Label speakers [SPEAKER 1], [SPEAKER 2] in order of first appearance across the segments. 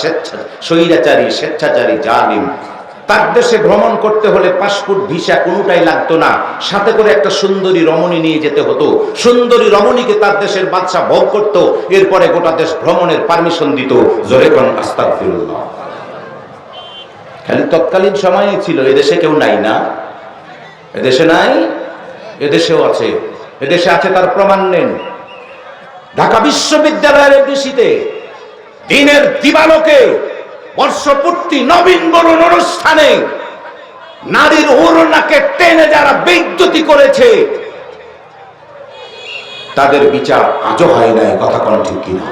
[SPEAKER 1] স্বেচ্ছা, স্বৈরাচারী, স্বেচ্ছাচারী জালিম। তার দেশে ভ্রমণ করতে হলে পাসপোর্ট, ভিসা কোনোটাই লাগতো না। সাথে করে একটা সুন্দরী রমণী নিয়ে যেতে হতো। সুন্দরী রমণীকে তার দেশের বাদশা ভোগ করত। এরপরে গোটা দেশ ভ্রমণের পারমিশন দিত। জোরে কোন খালি তৎকালীন সময়ে ছিল, এদেশে কেউ নাই না। এদেশে নাই, এদেশেও আছে। এদেশে আছে তার প্রমাণ নেন। ঢাকা বিশ্ববিদ্যালয়ের এফডিসিতে দিনের দিবালোকে বর্ষপূর্তি নবীন বরণ অনুষ্ঠানে নারীর ওরনাকে টেনে যারা বিদ্যুতি করেছে, তাদের বিচার আজও হয় নাই, কথা কোন ঠিক কিনা?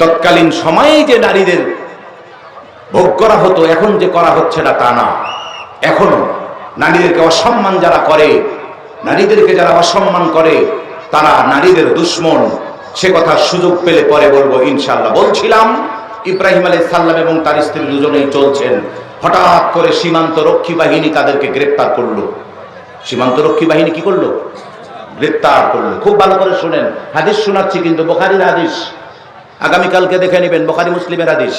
[SPEAKER 1] তৎকালীন সময়ে যে নারীদের ভোগ করা হতো, এখন যে করা হচ্ছে না তা না। এখনও নারীদেরকে অসম্মান যারা করে, নারীদেরকে যারা অসম্মান করে, তারা নারীদের দুশ্মন। সে কথা সুযোগ পেলে পরে বলব ইনশাল্লাহ বলছিলাম, ইব্রাহিম আলাই সাল্লাম এবং তার স্ত্রী দুজনেই চলছেন। হঠাৎ করে সীমান্ত রক্ষী বাহিনী তাদেরকে গ্রেপ্তার করল। সীমান্ত রক্ষী বাহিনী কি করল? গ্রেপ্তার করল। খুব ভালো করে শুনেন, হাদিস শোনাচ্ছি কিন্তু বোখারির হাদিস। আগামীকালকে দেখে নেবেন, বোখারি মুসলিমের হাদিস।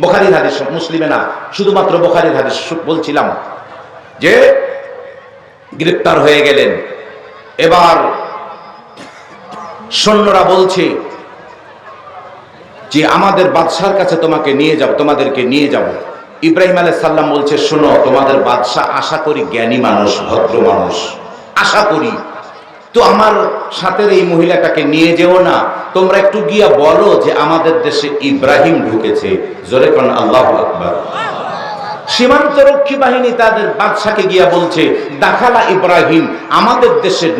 [SPEAKER 1] বোখারির হাদিস মুসলিমে না, শুধুমাত্র বোখারির হাদিস বলছিলাম যে, গ্রেপ্তার হয়ে গেলেন। এবার সৈন্যরা বলছে যে আমাদের বাদশার কাছে তোমাকে নিয়ে যাব তোমাদেরকে নিয়ে যাব ইব্রাহিম আলাইহিস সাল্লাম বলছে, শোনো, তোমাদের বাদশাহ আশা করি জ্ঞানী মানুষ, ভদ্র মানুষ। আশা করি। তো আমার সাথে এই মহিলাটাকে নিয়ে যেও না। তোমরা একটু গিয়া বলো যে আমাদের দেশে ইব্রাহিম ঢুকেছে। জোরে কোন, আল্লাহ আকবার। সীমান্ত রক্ষী বাহিনী তাদের বাদশাকে গিয়া বলছে, দাখালা ইব্রাহিম, আমাদের দেশের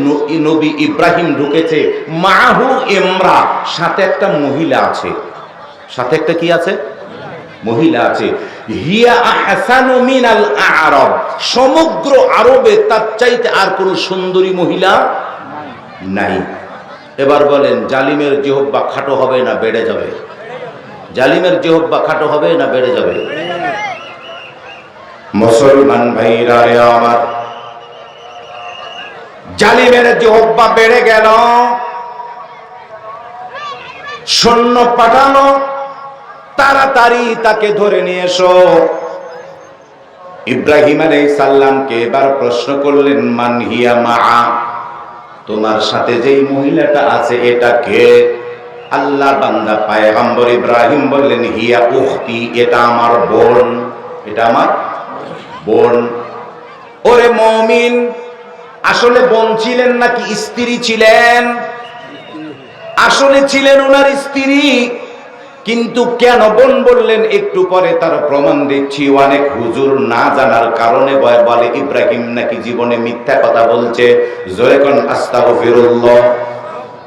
[SPEAKER 1] নবী ইব্রাহিম ঢুকেছে, মাহু এমরা সাথে একটা মহিলা আছে। সাথে একটা কি আছে? মহিলা আছে। আরব, সমগ্র আরবে তার চাইতে আর কোন সুন্দরী মহিলা নাই। এবার বলেন, জালিমের জেহব্বা খাটো হবে না, বেড়ে যাবে। জালিমের জেহব্বা খাটো হবে না, বেড়ে যাবে। মুসলমান ভাইরা রে আমার। জালিমের জহব্বা বেড়ে গেল। সৈন্য পাঠানো তাড়াতাড়ি তাকে ধরে নিয়ে এসো। ইব্রাহিম আলাই সাল্লামকে এবার প্রশ্ন করলেন, মান হিয়া মা তোমার সাথে যেই মহিলাটা আছে, এটা কে? আল্লাহ বান্দা পায়গাম্বর ইব্রাহিম বললেন, হিয়া উখতি, এটা আমার বোন, এটা আমার বোন। ওরে মমিন, আসলে বোন ছিলেন নাকি স্ত্রী ছিলেন? আসলে ছিলেন ওনার স্ত্রী, কিন্তু কেন বোন বললেন? একটু পরে তার প্রমাণ দিচ্ছি অনেক হুজুর না জানার কারণে বলে ইব্রাহিম নাকি জীবনে মিথ্যা কথা বলছে। জোরে কোন, আস্তাগফিরুল্লাহ।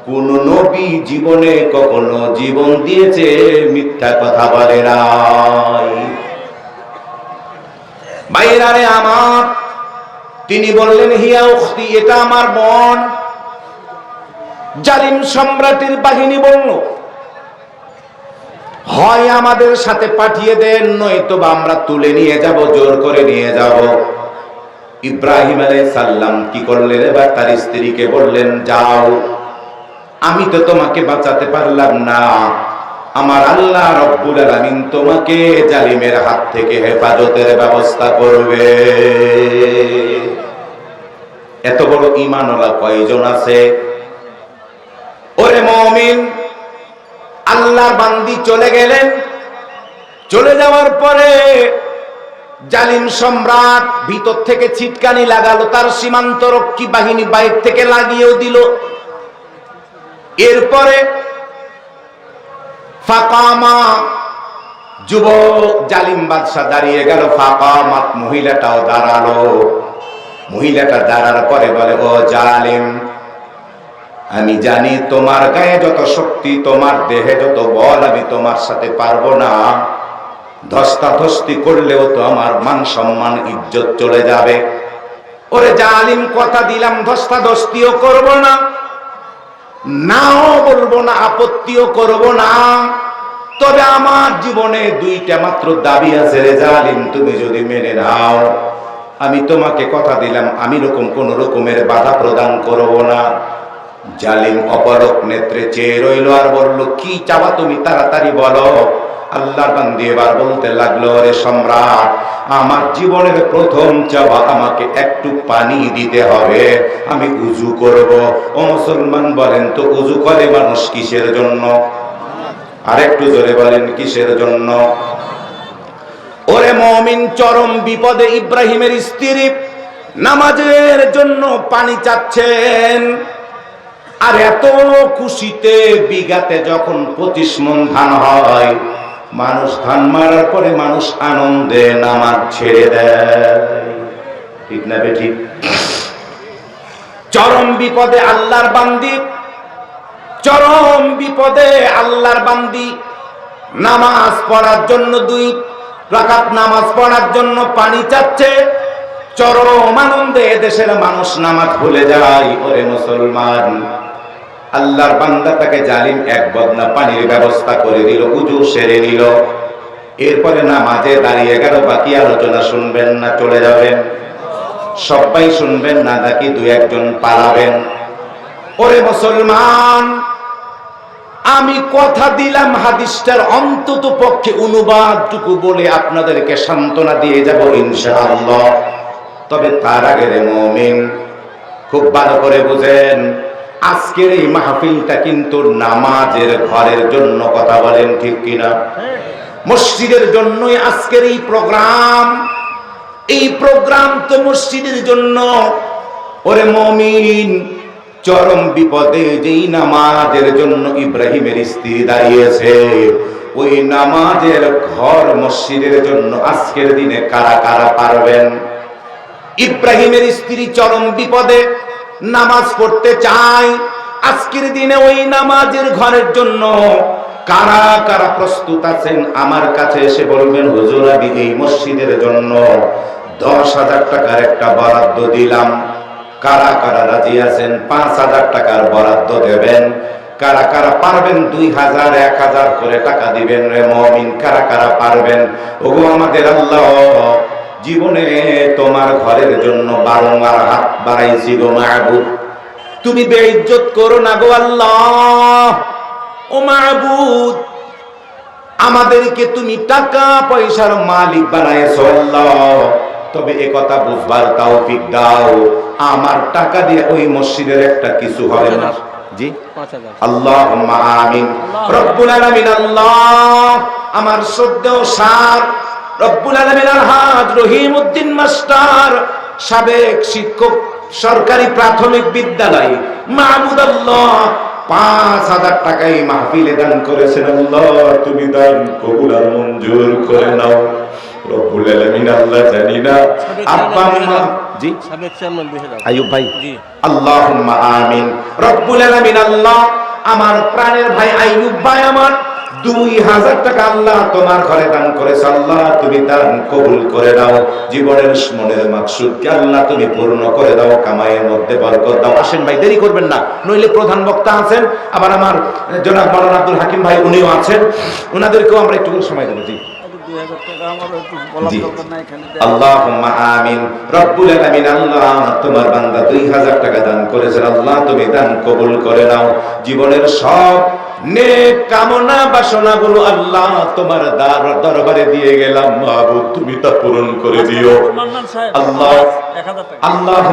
[SPEAKER 1] কোন নবী জীবনে কখনো জীবন দিয়েছে, মিথ্যা কথা বলে নাই। বাইরারে আমার। তিনি বললেন, হিয়া উখতি, এটা আমার বোন। জালিম সম্রাটের বাহিনী বলল, হয় আমাদের সাথে পাঠিয়ে দেন নয়তো বা আমরা তুলে নিয়ে যাব, জোর করে নিয়ে যাব। ইব্রাহিম আলাইহিস সাল্লাম কি করলেন? এবার তার স্ত্রীকে বললেন, যাও, আমি তো তোমাকে বাঁচাতে পারলাম না। আমার আল্লাহ রব্বুল আলামিন তোমাকে জালিমের হাত থেকে হেফাজতের ব্যবস্থা করবে। এত বড় ইমানওয়ালা কয়জন আছে? ওরে মমিন আল্লাহর বান্দি চলে গেলেন। চলে যাওয়ার পরে জালিম সম্রাট ভিতর থেকে ছিটকানি লাগালো, তার সীমান্ত রক্ষী বাহিনী বাইর থেকে লাগিয়েও দিল। এরপরে ফাকামা। যুবক জালিম বাদশাহ দাঁড়িয়ে গেল, ফাকামাত মহিলাটাও দাঁড়াল। মহিলাটা দাঁড়ার পরে বলে, ও জালিম, আমি জানি তোমার গায়ে যত শক্তি, তোমার দেহে যত বল, আমি তোমার সাথে পারব না। ধস্তাধস্তি করলেও তো আমার মান সম্মান, ইজ্জত চলে যাবে। ওরে জালিম, কথা দিলাম, ধস্তাধস্তিও করব না। নাও বলব না, আপত্তিও করব না। তবে আমার জীবনে দুইটা মাত্র দাবি আছে রে জালিম, তুমি যদি মেনে নাও। আমি তোমাকে কথা দিলাম, আমি রকম কোন রকমের বাধা প্রদান করব না। জালিম অপরক নেত্রে চেয়ে রইল আর বলল, কি চাওয়া তুমি তাড়াতাড়ি বলো? আল্লাহর বান্দি এবার বলতে লাগল, রে সম্রাট, আমার জীবনের প্রথম চাওয়া আমাকে একটু পানি দিতে হবে। আমি উজু করব। ও মুসলমান বলেন, তো উজু করে মানুষ কিসের জন্য? আরেকটু জোরে বলেন, কিসের জন্য? ওরে মমিন, চরম বিপদে ইব্রাহিমের স্ত্রী নামাজের জন্য পানি চাচ্ছেন। আর এত খুশিতে বিঘাতে যখন পঁচিশ মন ধান হয় মানুষ ধান মারার পরে মানুষ আনন্দে নামাজ ছেড়ে দেয়। ঠিক না বে ঠিক চরম বিপদে আল্লাহর বান্দি, চরম বিপদে আল্লাহর বান্দি। নামাজ পড়ার জন্য দুই, রাকাত নামাজ পড়ার জন্য পানি চাচ্ছে। চরম আনন্দে দেশের মানুষ নামাজ ভুলে যায়। ওরে মুসলমান আল্লাহর বান্দা তাকে জালিম এক বদনা পানির ব্যবস্থা করে দিল, উজু সেরে নিল। এরপরে নামাজে দাঁড়িয়ে গেল, বাকি আলোচনা শুনবেন না, চলে যাবেন। সবাই শুনবেন না, নাকি দু একজন পালাবেন। ওরে মুসলমান, আমি কথা দিলাম হাদিসটার অন্তত পক্ষে অনুবাদটুকু বলে আপনাদেরকে সান্ত্বনা দিয়ে যাব ইনশাআল্লাহ। তবে তার আগে রে মমিন, খুব ভালো করে বুঝেন আজকের এই মাহফিলটা কিন্তু নামাজের ঘরের জন্য কথা বলেন ঠিক কিনা? মসজিদের জন্যই আজকের এই প্রোগ্রাম। এই প্রোগ্রাম তো মসজিদের জন্য। ওরে মমিন, চরম বিপদে যেই নামাজের জন্য ইব্রাহিমের স্ত্রী দাঁড়িয়েছে, ওই নামাজের ঘর মসজিদের জন্য আজকের দিনে কারা কারা পারবেন? ইব্রাহিমের স্ত্রী চরম বিপদে নামাজ পড়তে চায় আজকের দিনে ওই নামাজের ঘরের জন্য কারা কারা প্রস্তুত আছেন আমার কাছে এসে বলবেন, হুজুর, আমি এই মসজিদের জন্য দশ হাজার টাকার একটা বরাদ্দ দিলাম। কারা কারা রাজি আছেন, পাঁচ হাজার টাকার বরাদ্দ দেবেন। কারা কারা পারবেন, দুই হাজার, এক হাজার করে টাকা দিবেন রে মমিন, কারা কারা পারবেন? ওগো আমাদের আল্লাহ জীবনে তোমার ঘরের জন্য বারংবার হাত বাড়াইছি গো মাহবুব। তুমি বেইজ্জত করো না গো আল্লাহ। ও মাহবুদ আমাদেরকে তুমি টাকা পয়সার মালিক বানাইছো আল্লাহ। তবে এ কথা বুঝবার দাও। আমার টাকা দিয়ে ওই মসজিদের একটা কিছু হবে না। জি। আল্লাহ আমিন রব্বুল আলামিন আল্লাহ। আমার শ্রদ্ধেয় সার রব্বুল আলামিন আলহাজ রহিম উদ্দিন মাস্টার সাবেক শিক্ষক সরকারি প্রাথমিক বিদ্যালয় মাহমুদ আল্লাহ পাঁচ হাজার টাকাই মাহফিলে দান করেছেন আল্লাহ তুমি দান কবুল আর মঞ্জুর করে নাও। রব্বুল আলামিন আল্লাহ জানি না আব্বা আম্মা জি? আইয়ুব ভাই আল্লাহুম্মা আমিন। রব্বুল আলামিন আল্লাহ আমার প্রাণের ভাই আইয়ুব ভাই আমার দুই হাজার টাকা আল্লাহ তোমার ঘরে দান করেছে, আল্লাহ তুমি দান কবুল করে দাও জীবনের মনের মাকসুদকে আল্লাহ তুমি পূর্ণ করে দাও, কামাইয়ের মধ্যে বরকত দাও। আসেন ভাই, দেরি করবেন না। নইলে প্রধান বক্তা আছেন, আবার আমার জনাব মাওলানা আব্দুল হাকিম ভাই উনিও আছেন। ওনাদেরকেও আমরা একটু সময় দেবো, জি।
[SPEAKER 2] দুই হাজার
[SPEAKER 1] তোমার বান্দা 2000 টাকা দান করেছেন, আল্লাহ তুমি দান কবুল করে নাও। জীবনের সব নেক কামনা বাসনাগুলো আল্লাহ তোমার দরবারে দিয়ে গেলাম। মাহবুব তুমি তা পূরণ করে দিও।
[SPEAKER 2] মান্নান সাহেব
[SPEAKER 1] আল্লাহ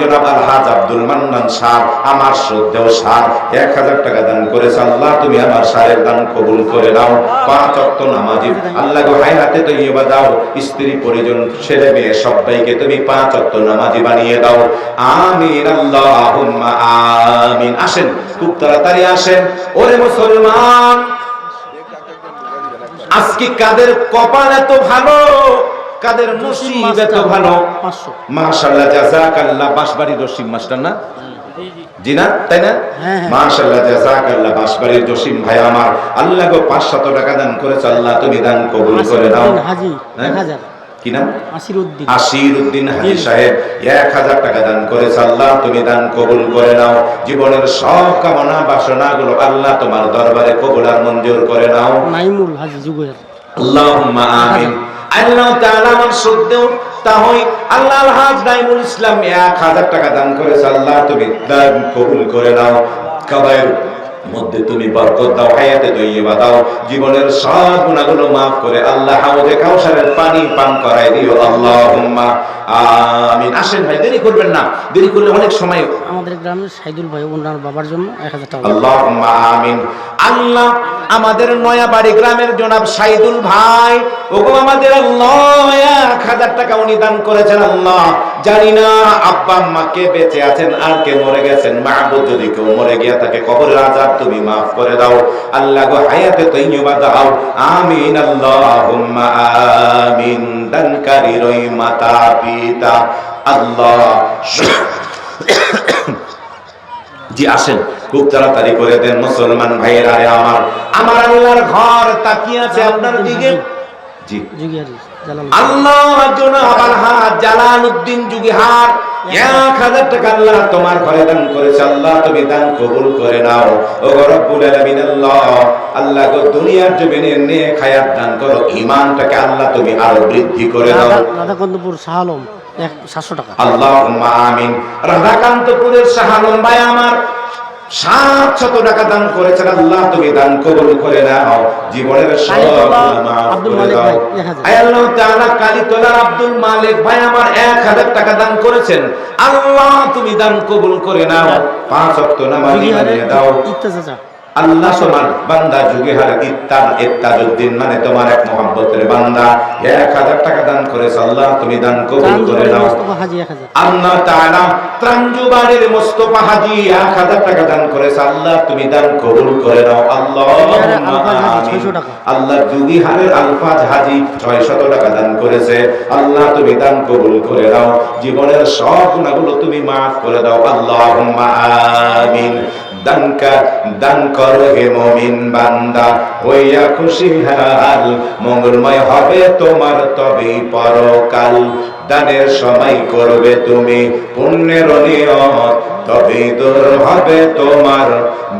[SPEAKER 1] জনাব আলহাজ আব্দুল মান্নান সার। আমার শ্রদ্ধেয় সার এক হাজার টাকা দান করেছে আল্লাহ। তুমি আমার সারের দান কবুল করে নাও। পাঁচ অক্ত নামাজি। আল্লাহ গো হায়াতে তো ইয়ে দাও। স্ত্রী পরিজন ছেলে মেয়ে সবাইকে তুমি পাঁচ অক্ত নামাজি বানিয়ে দাও। আমিন আল্লাহুম্মা আমিন। আসেন খুব তাড়াতাড়ি আসেন। ওরে মুসলমান। আজকে কাদের কপাল এত ভালো কাদের নসিব এত ভালো? মাশাআল্লাহ জাযাকাল্লাহ বাসবাড়ির রসিম মাস্টার না? আমার। আল্লাহ গো 500 টাকা দান করেছ আল্লাহ তুমি দান কবুল করে
[SPEAKER 3] নাও হাজি
[SPEAKER 1] হ্যাঁ? কি নাম?
[SPEAKER 3] আসির উদ্দিন
[SPEAKER 1] হাজি সাহেব এক হাজার টাকা দান করেছে আল্লাহ তুমি দান কবুল করে নাও। জীবনের সব কামনা বাসনা গুলো আল্লাহ তোমার দরবারে কবুল আর মঞ্জুর করে নাও।
[SPEAKER 3] নাইমুল হাজি যুগের।
[SPEAKER 1] আল্লাহুম্মা আমিন। আল্লাহ তাআলা আমার শ্রদ্ধেয় তা হই আল্লাহ আলহাজ নাইমুল ইসলাম এক হাজার টাকা দান করেছে আল্লাহ তুমি দান কবুল করে নাও। কাবায়ের মধ্যে তুমি বরকত দাও হায়াতে দইবা দাও। জীবনের সব গুণাগুলো মাফ করে আল্লাহ হাউজে কাউসারের পানি পান করাই দিও। আল্লাহুম্মা আমিন। আসেন ভাই দেরি করবেন না। দেরি করলে অনেক সময়
[SPEAKER 3] আমাদের গ্রামের সাইদুল ভাই ওনার বাবার জন্য এক হাজার টাকা।
[SPEAKER 1] আল্লাহুম্মা আমিন। আল্লাহ আমাদের নয়াবাড়ি গ্রামের জনাব সাইদুল ভাই ওগো আমাদের আল্লাহ এক হাজার টাকা উনি দান করেছেন আল্লাহ। জানি না আব্বা আম্মা কে বেঁচে আছেন আর কে মরে গেছেন। মাহবুব যদি কেউ মরে গিয়া তাকে কবরের আজাব তুমি মাফ করে দাও। আল্লাহ গো হায়াতে তৈবা দাও। আমিন আল্লাহুম্মা আমিন। দানকারীর ওই মাতা পিতা। আল্লাহ জি আসেন। খুব তাড়াতাড়ি করে দেন মুসলমান ভাইয়েরা রে আমার। আমার আল্লাহর ঘর তাকিয়ে আছে আপনার দিকে? জি।
[SPEAKER 3] জালাল
[SPEAKER 1] আল্লাহ জনাব আলহাজ জালালউদ্দিন যুগিহার। এক হাজার টাকা আল্লাহ তোমার ঘরে দান করেছে। আল্লাহ তুমি দান কবুল করে নাও। ও রব্বুল আলামিন আল্লাহ আল্লাহ গো দুনিয়ার জমিনে নেক হায়াত দান করো। ঈমানটাকে আল্লাহ তুমি আরও বৃদ্ধি করে দাও।
[SPEAKER 3] রাধাকান্তপুর শাহ সাতশো টাকা।
[SPEAKER 1] আল্লাহুম্মা আমিন। রাধাকান্তপুরের শাহালম ভাই আমার সাত শত টাকা দান করেছেন আল্লাহ তুমি দান কবুল করে নাও। জীবনের সব। আল্লাহ তাআলা কালীতলার আব্দুল মালিক ভাই আমার এক হাজার টাকা দান করেছেন। আল্লাহ তুমি দান কবুল করে নাও। পাঁচ ওয়াক্ত নামাজ দাও। আল্লাহ তোমার বান্দা যুগে হারে ইত্তার ইত্তাজউদ্দিন মানে তোমার এক মহব্বতের বান্দা। এক হাজার টাকা দান করেছে আল্লাহ তুমি দান কবুল করে নাও।
[SPEAKER 3] এক হাজার।
[SPEAKER 1] আল্লাহ তাআলা ত্রাঞ্জুবাড়ির মোস্তফা হাজি 1000 টাকা দান করেছে আল্লাহ তুমি দান কবুল করে নাও। আল্লাহ
[SPEAKER 3] আলফাজ হাজি 600 টাকা।
[SPEAKER 1] আল্লাহ জুগিহারের আলফাজ হাজি 600 টাকা দান করেছে। আল্লাহ তুমি দান কবুল করে নাও। জীবনের সব গুনাহগুলো তুমি maaf করে দাও। আল্লাহুম্মা আমিন। দানকা দান করো হে মমিন বান্দা। হইয়া খুশি হাল মঙ্গলময় হবে তোমার তবেই পরকাল। দানের সময় করবে তুমি পুণ্যের নিয়ত তবেই দূর হবে তোমার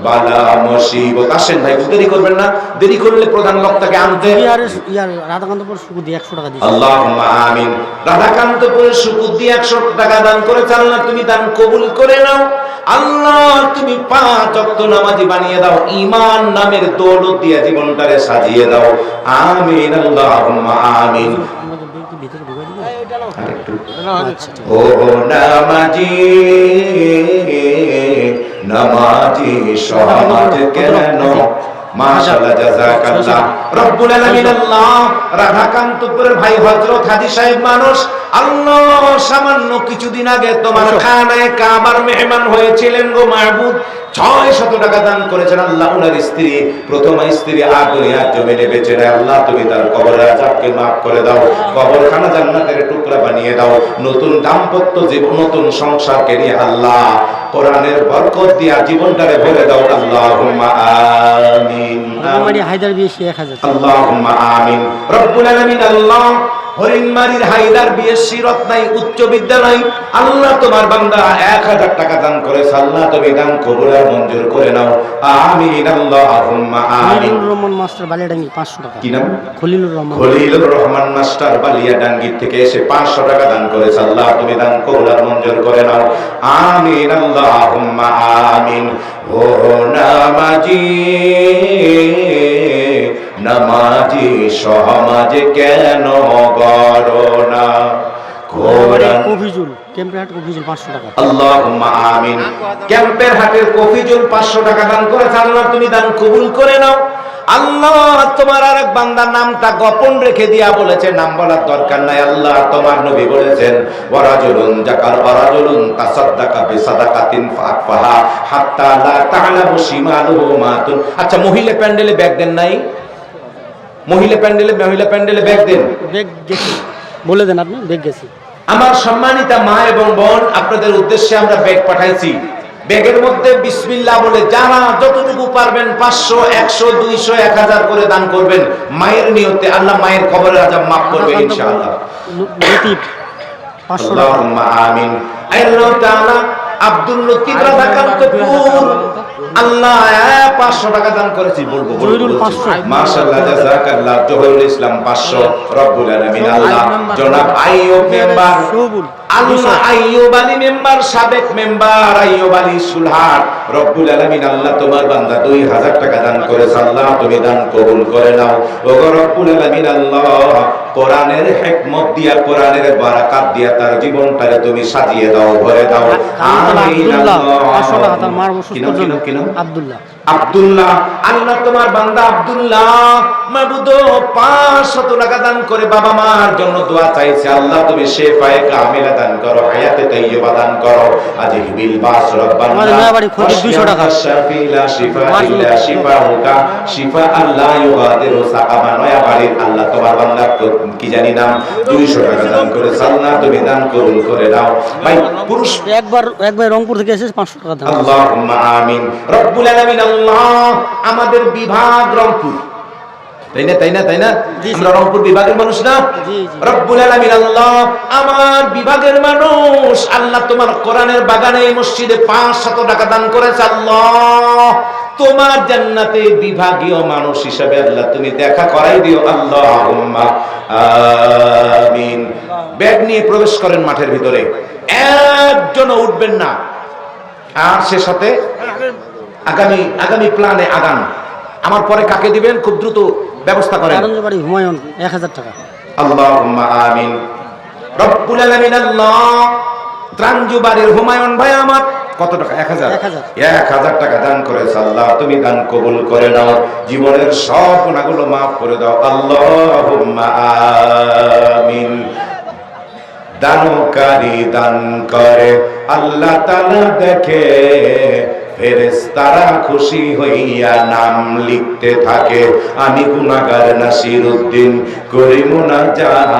[SPEAKER 1] বালা মুসিবত। আসেন ভাই দেরি করবেন না। দেরি করলে প্রধান বক্তাকে আনতে
[SPEAKER 3] রাধাকান্তপুর সুকুদি একশো টাকা দিয়েছে।
[SPEAKER 1] আল্লাহুম্মা আমিন। রাধাকান্তপুরের শুকুর দিয়ে 100 টাকা দান করেছে আল্লাহ তুমি দান কবুল করে নাও। আল্লাহ, তুমি পাঁচ ওয়াক্ত নামাজি বানিয়ে দাও, ঈমান নামের দৌলত দিয়ে জীবনটারে সাজিয়ে দাও। আমিন, আল্লাহুম্মা আমিন।
[SPEAKER 3] আচ্ছা
[SPEAKER 1] ও নামাজি নামাজি সমাজ কেন? আল্লাহ রাধাকান্তপুরের ভাই হযরত হাজী সাহেব মানুষ আল্লাহ সামান্য কিছুদিন আগে তোমার খানায় কাবার মেহমান হয়েছিলেন গো মাহবুব। ছয় শত টাকা দান করেছেন আল্লাহ উনার স্ত্রী প্রথম স্ত্রী আর দুনিয়ার জমিনে বেঁচে নেয়। আল্লাহ তুমি তার কবরের আজাবকে মাফ করে দাও কবরখানা জান্নাতের টুকরা বানিয়ে দাও। নতুন দাম্পত্য জীবন নতুন সংসারকে নিয়ে আল্লাহ কোরআনের বরকত দিয়া জীবনটারে ভরে দাও। আল্লাহুম্মা আমিন।
[SPEAKER 3] হায়দার বিয়ে
[SPEAKER 1] আল্লাহুম্মা আমিন। রব্বুল আলামিন আল্লাহ হরিণমারির হায়দার বিয়ের সিরত নাই উচ্চ বিদ্যালয় আল্লাহ তোমার বান্দা এক হাজার টাকা দান করেছে। আল্লাহ তুমি দান কবুল আর মঞ্জুর করে নাও। আমিন আল্লাহুম্মা আমিন।
[SPEAKER 3] রহমান মাস্টার বালিয়াডাঙ্গি পাঁচশো টাকা।
[SPEAKER 1] কি নাম?
[SPEAKER 3] খলিলুর রহমান।
[SPEAKER 1] খলিলুর রহমান মাস্টার বালিয়া ডাঙ্গির থেকে এসে পাঁচশো টাকা দান করেছে। আল্লাহ তুমি দান কবুল আর মঞ্জুর করে নাও। আমিন আল্লাহুম্মা আমিন। ও নামাজি। নামাজি সমাজ কেন গরনা? কোরআন
[SPEAKER 3] কফিজুল ক্যাম্পেহাট কফিজুল পাঁচশো টাকা।
[SPEAKER 1] আল্লাহুম্মা আমিন। ক্যাম্পের হাটের কফিজুল 500 টাকা দান করেছে আল্লাহ তুমি দান কবুল করে নাও। আল্লাহ তোমার আরেক বান্দার নামটা গোপন রেখে দিয়া বলেছে নাম বলার দরকার নাই। আল্লাহ তোমার নবী বলেছেন ওয়ারাজুলুন জাকার ওয়ারাজুলুন তাসাদদাকা বিসাদাকাতিন ফাকফাহা হাত্তা লা তা'লামু শিমালুহু মা তুন আচ্ছা মহিলা প্যান্ডেলে ব্যাগ দেন নাই? মহিলা প্যান্ডেলে মহিলা প্যান্ডেলে ব্যাগ দেন।
[SPEAKER 3] বেগ গেছি। বলে দেন আপনি বেগ গেছি।
[SPEAKER 1] আমার সম্মানিতা মা এবং বোন আপনাদের উদ্দেশ্যে আমরা ব্যাগ পাঠাইছি। ব্যাগের মধ্যে বিসমিল্লাহ বলে যারা যতটুকু পারবেন পাঁচশো একশো দুইশো এক হাজার করে দান করবেন। মায়ের নিয়তে আল্লাহ মায়ের খবরের আজাব মাফ করবে ইনশাআল্লাহ। আমিন। আল্লাহ তাআলা আব্দুল লতিফ রাধাকান্তপুর আল্লাহ এক পাঁচশো টাকা দান করেছি বলব বলব,
[SPEAKER 3] জহিরুল
[SPEAKER 1] বলছি।
[SPEAKER 3] 500
[SPEAKER 1] মাশাআল্লাহ জাযাকাল্লাহ জহিরুল ইসলাম পাঁচশো রব্বুল আলমিন আল্লাহ জনাব আইয়ুব মেম্বার। আল্লাহ আইয়ুব আলী মেম্বার সাবেক মেম্বার আইয়ুব আলী সুলহাট রব্বুল আলামিন আল্লাহ তোমার বান্দা দুই হাজার টাকা দান করেছে। আল্লাহ তুমি দান কবুল করে নাও। ওগো রব্বুল আলামিন আল্লাহ কোরআনের হিকমত দিয়া কোরআনের বারাকাত দিয়া তার জীবনটারে তুমি সাজিয়ে দাও ভরে দাও। আমিন আল্লাহ।
[SPEAKER 3] মার অসুস্থ? আব্দুল্লাহ।
[SPEAKER 1] আব্দুল্লাহ আল্লাহ তোমার বান্দা আব্দুল্লাহ মাবুদ পাঁচশত টাকা দান করে বাবা মার জন্য দোয়া চাইছে। আল্লাহ তুমি শেফায়ে কামিলা দান করো হায়াতে তাইয়্যিবা দান করো। আজিহিবিল বাস রব্বানা
[SPEAKER 3] নয়াবাড়ি খরচ 200 টাকা।
[SPEAKER 1] শাফিলা শিফা ইল্লা শিফাউকা শিফা আল্লাহ ইউগাদিরু সাকামা নয়াবাড়ির আল্লাহ তোমার বান্দা কি জানি নাম? 200 টাকা দান করে তুমি দান কবুল করে দাও ভাই পুরুষ
[SPEAKER 3] একবার একবার রংপুর থেকে এসেছে পাঁচশো টাকা দাম
[SPEAKER 1] আল্লাহুম্মা আমিন। রব্বুল আলামিন আল্লাহ আমাদের বিভাগ রংপুর। তাই না তাই না তাই না। আমরা রংপুর বিভাগের মানুষ না। রব্বুল আলামিন আল্লাহ আমার বিভাগের মানুষ আল্লাহ তোমার কোরআনের বাগানে মসজিদে 500 টাকা দান করেছে আল্লাহ। তোমার জান্নাতে বিভাগীয় মানুষ হিসাবে আল্লাহ তুমি দেখা করাই দিও আল্লাহুম্মা আমিন। ব্যাগ নিয়ে প্রবেশ করেন মাঠের ভিতরে। একজনও উঠবেন না। আর সে সাথে আগামী আগামী প্ল্যানে আগান। আমার পরে কাকে দিবেন? খুব দ্রুত ব্যবস্থা করেন।
[SPEAKER 3] হুমায়ুন এক হাজার টাকা।
[SPEAKER 1] আল্লাহুম্মা আমিন। রব্বুল আলামিন আল্লাহ। ত্রাঞ্জুবাড়ির হুমায়ুন ভাই আমার। কত টাকা? এক হাজার।
[SPEAKER 3] 1000
[SPEAKER 1] এক হাজার টাকা দান করেছে আল্লাহ। তুমি দান কবুল করে নাও। জীবনের সব গুণাগুলো মাফ করে দাও। আল্লাহুম্মা আমিন। দানকারী দান করে। আল্লাহ তালা দেখে ফেরেশতারা খুশি হইয়া নাম লিখতে থাকে। আমি গুনাগার নাসির উদ্দিন করি মুনাজাত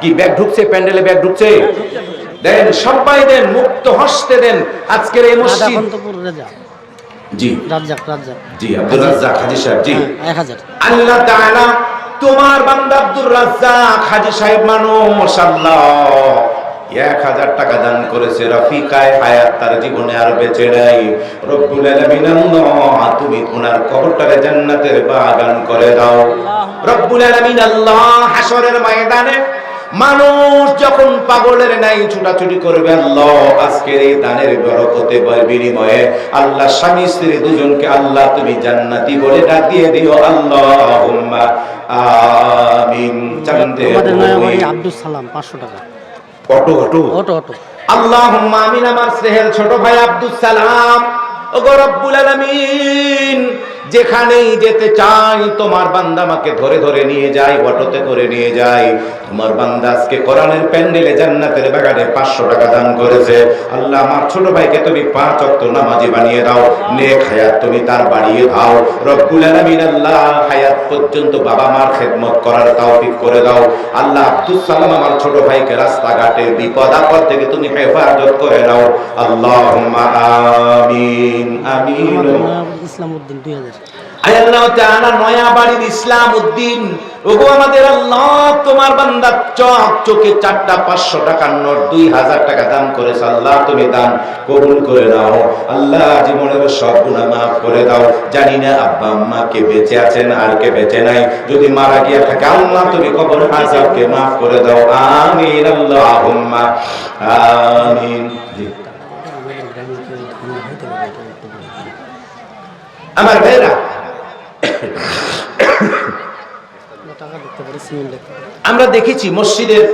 [SPEAKER 1] কি ব্যাগ ঢুকছে? প্যান্ডেলে ব্যাগ ঢুকছে? দেন সবাই দেন মুক্ত হস্তে দেন। আজকের এই মসজিদ জি।
[SPEAKER 3] রাজ্জাক রাজ্জাক।
[SPEAKER 1] জি আব্দুল রাজ্জাক হাজি সাহেব জি।
[SPEAKER 3] হ্যাঁ, এক হাজার।
[SPEAKER 1] আল্লাহ তাআলা তোমার বান্দা আব্দুর রাজ্জাক হাজী সাহেব মানুষ আল্লাহ এক হাজার টাকা দান করেছে রফিকায় হায়াত তার জীবনে আর বেঁচে নাই। রব্বুল আলামিন আল্লাহ তুমি ওনার কবরটারে জান্নাতের বাগান করে দাও। রব্বুল আলামিন আল্লাহ হাসরের ময়দানে মানুষ যখন পাগলের নাই ছুটাছুটি করবে আল্লাহ আজকের এই দানের বরকতে বয় বিনিময়ে আল্লাহ স্বামী স্ত্রী দুজনকে আল্লাহ তুমি জান্নাতি বলে ডাক দিয়ে দিও। আল্লাহ আমিন।
[SPEAKER 3] আব্দুল সালাম পাঁচশো টাকা।
[SPEAKER 1] Auto auto.
[SPEAKER 3] Auto auto.
[SPEAKER 1] আল্লাহ আমিন আমার সেহেল ছোট ভাই আব্দুল সালাম। ও রব্বুল আলামিন যেখানেই যেতে চাই, তোমার বান্দা আমাকে ধরে ধরে নিয়ে যায়, অটোতে করে নিয়ে যায়। তোমার বান্দা আজকে কোরআনের প্যান্ডেলে জান্নাতের বাগানে পাঁচশো টাকা দান করেছে। আল্লাহ, আমার ছোট ভাইকে তুমি পাঁচ অক্ত নামাজি বানিয়ে দাও। নেক হায়াত তুমি তার বাড়িয়ে দাও। রব্বুল আলামিন আল্লাহ, হায়াত পর্যন্ত বাবা মার খেদমত করার তৌফিক করে দাও। আল্লাহ আব্দুল সালাম, আমার ছোট ভাইকে রাস্তাঘাটে বিপদ আপদ থেকে তুমি হেফাজত করে দাও আল্লাহুম্মা আমিন আমিন।
[SPEAKER 3] নয়াবাড়ি ইসলাম উদ্দিন দুই হাজার
[SPEAKER 1] আল্লাহ আল্লাহ পাঁচশো টাকা আল্লাহ আল্লাহ কে বেঁচে আছেন আর কে বেঁচে নাই। যদি মারা গিয়ে থাকে, আল্লাহ, তুমি কবর আজাবকে মাফ করে দাও। আমিন, আল্লাহুম্মা। আমিন। আমার ভাইরা
[SPEAKER 3] টাকা দেখতে পারি সিমেন্ট দেখতে পারি
[SPEAKER 1] আমরা দেখেছি মসজিদের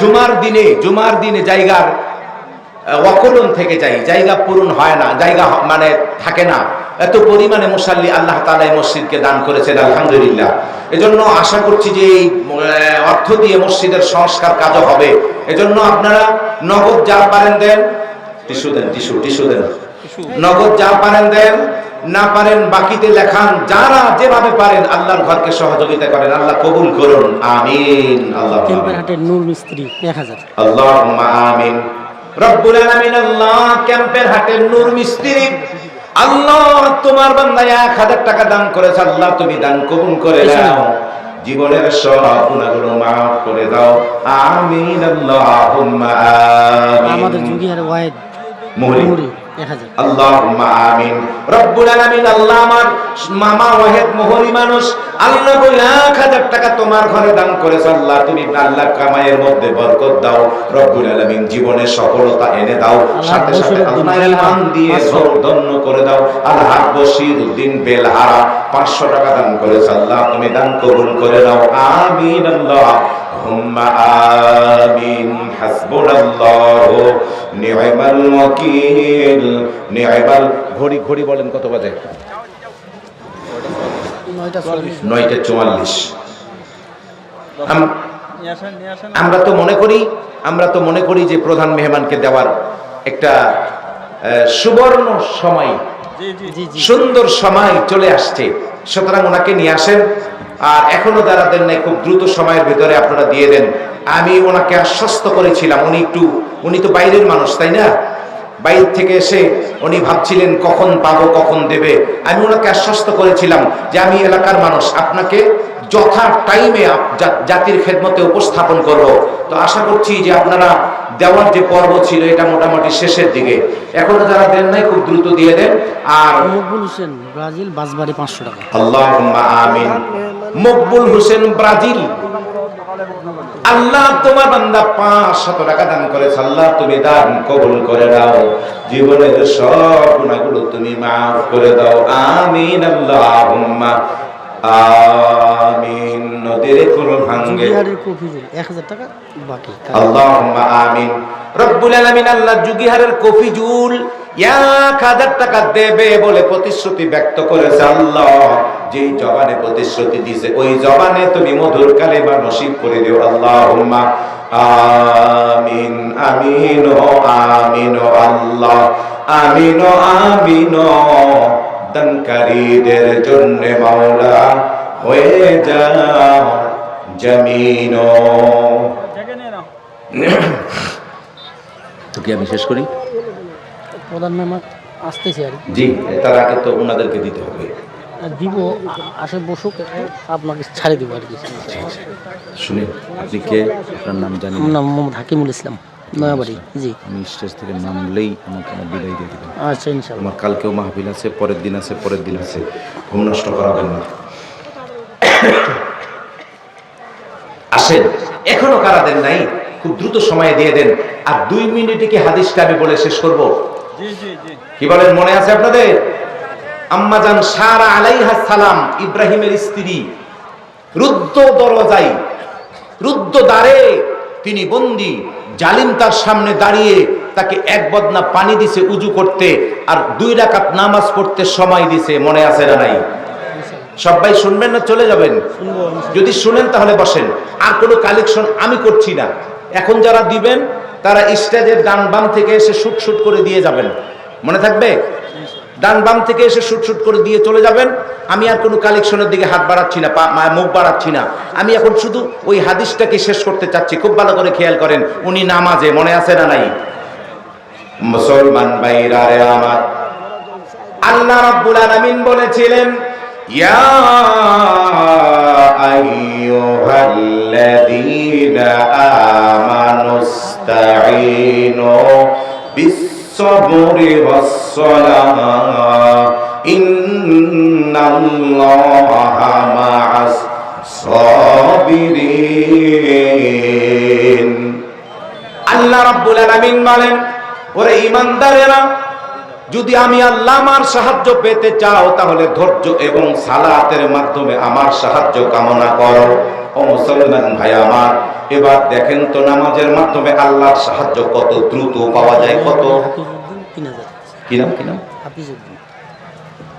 [SPEAKER 1] জুমার দিনে জুমার দিনে জায়গার অকলন থেকে যাই জায়গা পূরণ হয় না জায়গা মানে থাকে না। এত পরিমাণে মুসাল্লি আল্লাহ তালা এই মসজিদকে দান করেছেন আলহামদুলিল্লাহ। এজন্য আশা করছি যে এই অর্থ দিয়ে মসজিদের সংস্কার কাজও হবে। এজন্য আপনারা নগদ যা পারেন দেন টিস্যু দেন টিস্যু টিস্যু দেন। নগদ যা পারেন দেন না পারেন বাকিতে লেখান যারা যেভাবে পারেন আল্লাহর ঘরকে সহযোগিতা করেন আল্লাহ কবুল করুন। আমিন। আল্লাহ
[SPEAKER 3] ক্যাম্পের নূর মিস্ত্রি এক হাজার।
[SPEAKER 1] আল্লাহুম্মা আমিন। রব্বুল আলামিন আল্লাহ ক্যাম্পের হাটের নূর মিস্ত্রি। আল্লাহ তোমার বান্দা এক হাজার টাকা দান করেছে আল্লাহ তুমি দান কবুল করে দাও জীবনের সব গুণাগুলো মাফ করে দাও। আমিন আল্লাহুম্মা আমিন।
[SPEAKER 3] আমাদের যুগি আর ওয়াহেদ
[SPEAKER 1] মুহুরি। আল্লাহুম্মা আমিন। রব্বুল আলামিন আল্লাহ আমার মামা ওয়াহেদ মোহরি মানুষ আল্লাহ কই এক হাজার টাকা তোমার ঘরে দান করেছ। আল্লাহ তুমি আল্লাহ কামাইয়ের মধ্যে বরকত দাও। রব্বুল আলামিন জীবনে সফলতা এনে দাও। সাথে সাথে দিয়ে ধন্য করে দাও। উদ্দিন বেলহারা পাঁচশো টাকা দান করেছ। আল্লাহ তুমি দান কবুল করে দাও আমিন আল্লাহ। হুম্মা আমিন হাসবুনাল্লাহু নি'মাল ওয়াকিল নি'মাল ঘড়ি ঘড়ি বলেন কত বাজে?
[SPEAKER 3] নয়টা
[SPEAKER 1] চুয়াল্লিশ। আমরা তো মনে করি আমরা তো মনে করি যে প্রধান মেহমানকে দেওয়ার একটা সুবর্ণ সময় সুন্দর সময় চলে আসছে। সুতরাং ওনাকে নিয়ে আসেন। আর এখনও তারা দেন নাই, খুব দ্রুত সময়ের ভিতরে আপনারা দিয়ে দেন। আমি ওনাকে আশ্বস্ত করেছিলাম, উনি একটু, উনি তো বাইরের মানুষ, তাই না? বাইরে থেকে এসে উনি ভাবছিলেন, কখন পাবো, কখন দেবে। আমি ওনাকে আশ্বস্ত করেছিলাম যে আমি এলাকার মানুষ, আপনাকে যথা টাইমে জাতির খেদমতে উপস্থাপন করব। তো আশা করছি যে আপনারা দেওয়ার যে পর্ব ছিল এটা মোটামুটি শেষের দিকে। এখনও যারা দেন নাই খুব দ্রুত দিয়ে দেন। আর
[SPEAKER 3] মকবুল হোসেন ব্রাজিল বাসবাড়ি পাঁচশো টাকা।
[SPEAKER 1] আল্লাহুম্মা আমিন। মকবুল হোসেন ব্রাজিল। আল্লাহ তোমার বান্দা পাঁচশত টাকা দান করেছে। আল্লাহ তুমি দান কবুল করে দাও জীবনের সব গুণাগুলো তুমি মাফ করে দাও। আমিন আল্লাহুম্মা। আমিন। নদীর কুল ভাঙ্গে।
[SPEAKER 3] এক হাজার টাকা বাকি।
[SPEAKER 1] আল্লাহুম্মা আমিন। রব্বুল আলামিন আল্লাহ জুগিহারের কফি জুল এক হাজার টাকা দেবে বলে প্রতিশ্রুতি ব্যক্ত করেছে আল্লাহ। যেই জবানে প্রতিশ্রুতি দিছে ওই জবানে তুমি মধুর কালেমা নসিব করে দিও। আল্লাহুম্মা আমিন আমিন ও আমিন আল্লাহ। আমিন ও আমিন দানকারীদের জন্য মাওলা হয়ে যাও জমিন তো কি আমি শেষ করি?
[SPEAKER 3] প্রধান মেহমান আসতেছে আর
[SPEAKER 1] জি তার আগে তো ওনাদেরকে দিতে হবে।
[SPEAKER 3] আর দিব আসে বসুক আপনাকে ছাড়ে দিব আর কি।
[SPEAKER 1] শুনে আপনি কে? আপনার নাম জানি
[SPEAKER 3] নাম মোহাম্মদ হাকিমুল ইসলাম। নয়াবাড়ি জি।
[SPEAKER 1] আমি স্টেজ থেকে নামলেই আমাকে আমার বিদায় দিয়ে দেবেন।
[SPEAKER 3] আচ্ছা ইনশাল্লাহ।
[SPEAKER 1] আমার কালকেও মাহফিল আছে পরের দিন আছে পরের দিন আছে। ঘুম নষ্ট করাবেন না। আসেন এখনও কারা দেন নাই? খুব দ্রুত সময়ে দিয়ে দেন। আর দুই মিনিটে কি হাদিসটা আমি বলে শেষ করব?
[SPEAKER 2] জি জি জি।
[SPEAKER 1] কি বলেন মনে আছে আপনাদের? আম্মাজান সারা আলাইহা সালাম ইব্রাহিমের স্ত্রী রুদ্ধ দরজায় রুদ্ধ দ্বারে তিনি বন্দি। জালিম তার সামনে দাঁড়িয়ে তাকে এক বদনা পানি দিছে উজু করতে আর দুই রাকাত নামাজ পড়তে সময় দিছে মনে আছে না নাই? সবাই শুনবেন না চলে যাবেন? যদি শুনেন তাহলে বসেন। আর কোনো কালেকশন আমি করছি না। এখন যারা দিবেন তারা স্টেজের ডান বাম থেকে এসে শুট শুট করে দিয়ে যাবেন। মনে থাকবে? ডান বাম থেকে এসে শুট শুট করে দিয়ে চলে যাবেন। আমি আর কোনো কালেকশনের দিকে হাত বাড়াচ্ছি না মুখ বাড়াচ্ছি না। আমি এখন শুধু ওই হাদিসটাকে শেষ করতে চাচ্ছি। খুব ভালো করে খেয়াল করেন, উনি নামাজে মনে আছে না নাই? মুসলমান ভাইরা রে আমার। আল্লাহ রাব্বুল আলামিন বলেছিলেন, ইয়া আইয়ুহাল্লাযীনা আমানুস্তাঈনু বিস-সাবরি ওয়াস-সালাহ ইন্নাল্লাহা মা'আস সাবিরিন আল্লাহ রাব্বুল আলামিন বলেন, ওরে ঈমানদারেরা, যদি আমি আল্লাহ আমার সাহায্য পেতে চাও, তাহলে ধৈর্য এবং সালাতের মাধ্যমে আমার সাহায্য কামনা করো। ও মুসলমান ভাই আমার এবার দেখেন তো নামাজের মাধ্যমে আল্লাহর সাহায্য কত দ্রুত পাওয়া যায় কত?
[SPEAKER 3] হাফিজউদ্দিন তিন হাজার।
[SPEAKER 1] কি নাম কি নাম?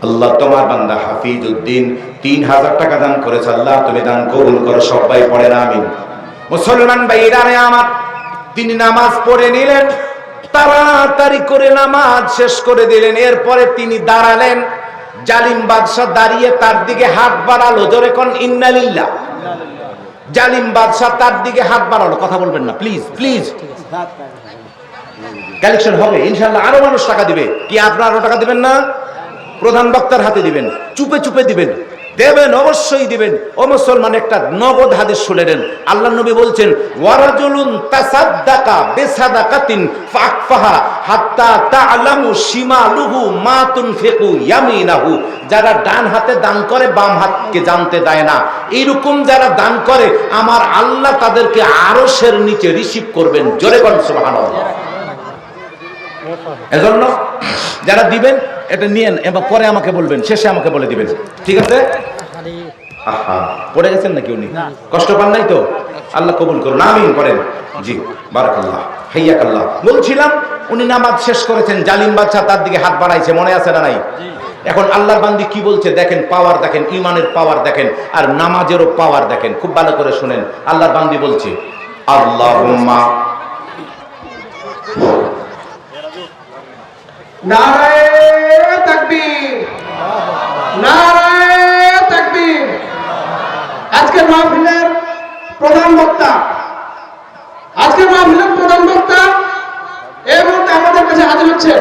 [SPEAKER 1] আল্লাহ তোমার বান্দা হাফিজ উদ্দিন তিন হাজার টাকা দান করেছে আল্লাহ তুমি দান কবুল করো সবাই পড়ে না আমিন। মুসলমান ভাইরা রে আমার তিনি নামাজ পড়ে নিলেন তাড়াতাড়ি করে নামাজ শেষ করে দিলেন এরপরে তিনি দাঁড়ালেন জালিম বাদশাহ দাঁড়িয়ে তার দিকে হাত বাড়ালো জোরে কোন ইন্নালিল্লাহ। জালিম বাদশাহ তার দিকে হাত বাড়ালো। কথা বলবেন না প্লিজ প্লিজ কালেকশন হবে ইনশাল্লাহ আরও মানুষ টাকা দিবে। কি আপনার আরও টাকা দিবেন না? প্রধান বক্তার হাতে দিবেন, চুপে চুপে দিবেন। দেবেন অবশ্যই দিবেন। ও মুসলমান একটা নগদ হাদিস শুনে নেন। আল্লাহ নবী বলছেন ওয়ারাজুলুন তাসাদ্দাকা বিসাদাকাতিন ফাকফাহা হাত্তা তা'লামু শিমালুহু মা তুনফিকু ইয়ামিনাহু। যারা ডান হাতে দান করে বাম হাতকে জানতে দেয় না। এইরকম যারা দান করে আমার আল্লাহ তাদেরকে আরশের নিচে রিসিভ করবেন। জোরে কোন সুবহানাল্লাহ। এজন্য যারা দিবেন এটা নিয়েন এবার পরে আমাকে বলবেন শেষে আমাকে বলে দিবেন। ঠিক আছে? পড়ে গেছেন নাকি উনি? কষ্ট পান নাই তো? আল্লাহ কবুল করুন আমিন করেন জি বারাকাল্লাহ হাইয়াকাল্লাহ। বলছিলাম উনি নামাজ শেষ করেছেন জালিম বাচ্চা তার দিকে হাত বাড়াইছে মনে আছে না নাই? এখন আল্লাহর বান্দি কি বলছে? দেখেন পাওয়ার দেখেন ইমানের পাওয়ার দেখেন আর নামাজেরও পাওয়ার দেখেন। খুব ভালো করে শুনেন আল্লাহর বান্দি বলছে আল্লাহুম্মা
[SPEAKER 4] নারায়ে প্রধান বক্তা। প্রধান বক্তা এই মুহূর্তে আমাদের কাছে হাজির হচ্ছে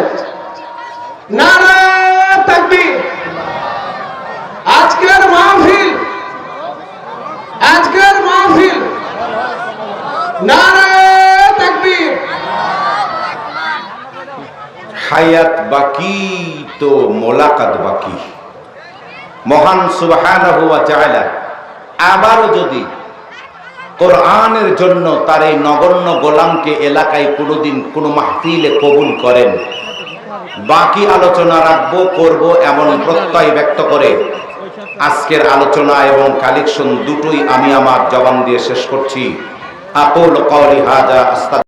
[SPEAKER 4] নারায়ে তাকবীর আজকের মাহফিল আজকের মাহফিল নারায়ে তাকবীর
[SPEAKER 1] হায়াত বাকি, তো মোলাকাত বাকি। মহান সুবহানাহু ওয়া তাআলা আবারও যদি কোরআনের জন্য তার এই নগণ্য গোলামকে এলাকায় কোনোদিন কোনো মাহফিলে কবুল করেন, বাকি আলোচনা রাখব, করব এমন প্রত্যয় ব্যক্ত করে আজকের আলোচনা এবং কালেকশন দুটোই আমি আমার জবান দিয়ে শেষ করছি। আকুল কওলি হাজা আস্তাগ